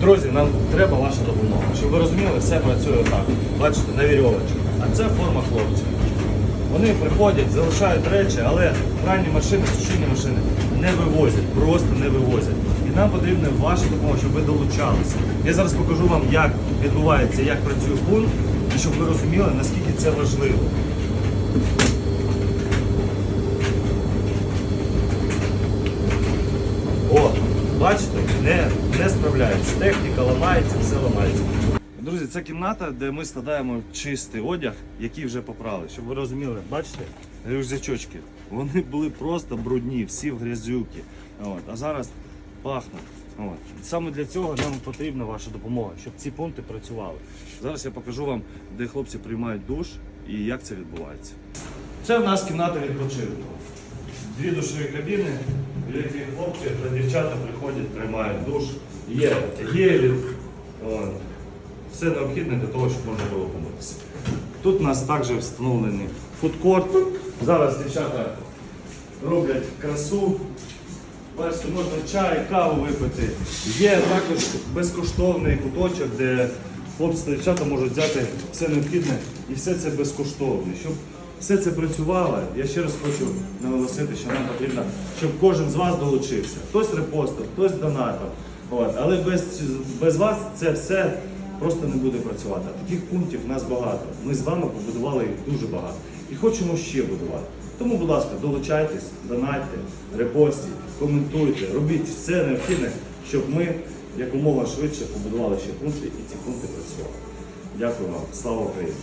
Друзі, нам треба ваша допомога. Щоб ви розуміли, все працює так. Бачите, на вірьовочці. А це форма хлопців. Вони приходять, залишають речі, але пральні машини, сушильні машини не вивозять, просто не вивозять. І нам потрібна ваша допомога, щоб ви долучалися. Я зараз покажу вам, як відбувається, як працює пункт, і щоб ви розуміли, наскільки це важливо. Бачите, не, не справляється. Техніка ламається, все ламається. Друзі, це кімната, де ми складаємо чистий одяг, який вже попрали. Щоб ви розуміли, бачите, рюкзачочки. Вони були просто брудні, всі в грязюки. От, а зараз пахнуть. От. Саме для цього нам потрібна ваша допомога, щоб ці пункти працювали. Зараз я покажу вам, де хлопці приймають душ і як це відбувається. Це в нас кімната відпочинку. Дві душові кабіни, в хлопці та дівчата приходять, приймають душ. Є гелі, все необхідне для того, щоб можна було помитися. Тут у нас також встановлений фудкорт. Зараз дівчата роблять красу. Бачите, можна чай, каву випити. Є також безкоштовний куточок, де хлопці та дівчата можуть взяти все необхідне і все це безкоштовно. Щоб все це працювало, я ще раз хочу наголосити, що нам потрібно, щоб кожен з вас долучився. Хтось репостив, хтось донатив. От. Але без, без вас це все просто не буде працювати. Таких пунктів в нас багато. Ми з вами побудували їх дуже багато. І хочемо ще будувати. Тому, будь ласка, долучайтесь, донатьте, репостіть, коментуйте, робіть все необхідне, щоб ми якомога швидше побудували ще пункти і ці пункти працювали. Дякую вам. Слава Україні!